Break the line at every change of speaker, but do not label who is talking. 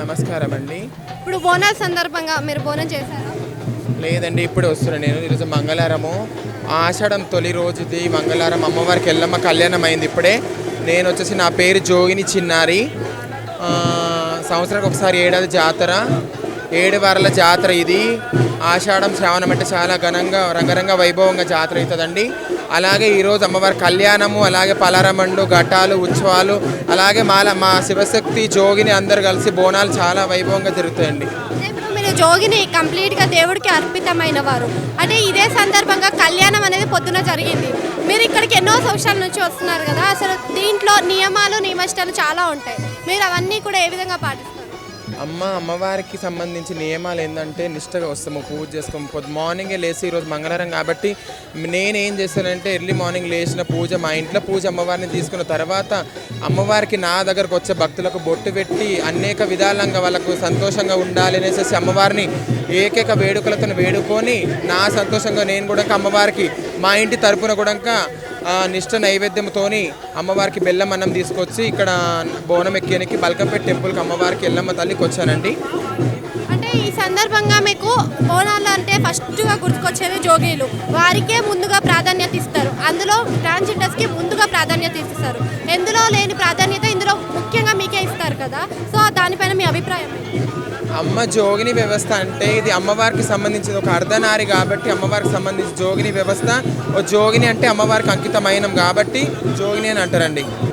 నమస్కారం అండి
ఇప్పుడు బోనాల సందర్భంగా మీరు బోనం చేశారా?
లేదండి ఇప్పుడు వస్తున్నాను నేను. ఈరోజు మంగళవారము ఆషాఢం తొలి రోజుది మంగళవారం అమ్మవారికి ఎల్లమ్మ కళ్యాణం అయింది ఇప్పుడే. నేను వచ్చేసి నా పేరు జోగిని చిన్నారి. సంవత్సరానికి ఒకసారి ఏడాది జాతర. ఏడు వారాల జాతర ఇది. ఆషాఢం శ్రావణం అంటే చాలా ఘనంగా రంగరంగ వైభవంగా జాతర అవుతుందండి. అలాగే ఈరోజు అమ్మవారి కళ్యాణము అలాగే పలారమండు ఘటాలు ఉత్సవాలు అలాగే మాల మా శివశక్తి జోగిని అందరు కలిసి బోనాలు చాలా వైభవంగా జరుగుతాయండి.
మీరు జోగిని కంప్లీట్గా దేవుడికి అర్పితమైన వారు. అంటే ఇదే సందర్భంగా కళ్యాణం అనేది పొద్దున జరిగింది. మీరు ఇక్కడికి ఎన్నో సంవత్సరాల నుంచి వస్తున్నారు కదా అసలు దీంట్లో నియమాలు నియమష్టాలు చాలా ఉంటాయి. మీరు అవన్నీ కూడా ఏ విధంగా పాటిస్తారు?
అమ్మ అమ్మవారికి సంబంధించి నియమాలు ఏంటంటే నిష్టగా వస్తాము పూజ చేసుకోము. పొద్దు మార్నింగే లేచి ఈరోజు మంగళవారం కాబట్టి నేనేం చేస్తానంటే ఎర్లీ మార్నింగ్ లేచిన పూజ మా ఇంట్లో పూజ అమ్మవారిని తీసుకున్న తర్వాత అమ్మవారికి నా దగ్గరకు వచ్చే భక్తులకు బొట్టు పెట్టి అనేక విధాలంగా వాళ్ళకు సంతోషంగా ఉండాలి అనేసి అమ్మవారిని ఏకైక వేడుకలతో వేడుకొని నా సంతోషంగా నేను కూడా అమ్మవారికి మా ఇంటి తరపున కూడా నిష్ట నైవేద్యంతోని అమ్మవారికి బెల్లం అన్నం తీసుకొచ్చి ఇక్కడ బోనం ఎక్కేనికి బల్కంపేట టెంపుల్కి అమ్మవారికి ఎల్లమ్మ తల్లికి వచ్చానండి
అంటే ఈ సందర్భంగా మీకు బోనాలు అంటే ఫస్ట్గా గుర్తుకొచ్చేది జోగీలు. వారికే ముందుగా ప్రాధాన్యత ఇస్తారు. అందులో ట్రాన్స్జెండర్స్కి ముందుగా ప్రాధాన్యత ఇస్తారు. ఎందులో లేని ప్రాధాన్యత మీకే ఇస్తారు కదా. సో దానిపైన మీ అభిప్రాయం
అమ్మ జోగిని వ్యవస్థ అంటే ఇది అమ్మవారికి సంబంధించిన ఒక అర్ధనారి కాబట్టి అమ్మవారికి సంబంధించి జోగిని వ్యవస్థ. ఓ జోగిని అంటే అమ్మవారికి అంకితమైనం కాబట్టి జోగిని అని అంటారండి.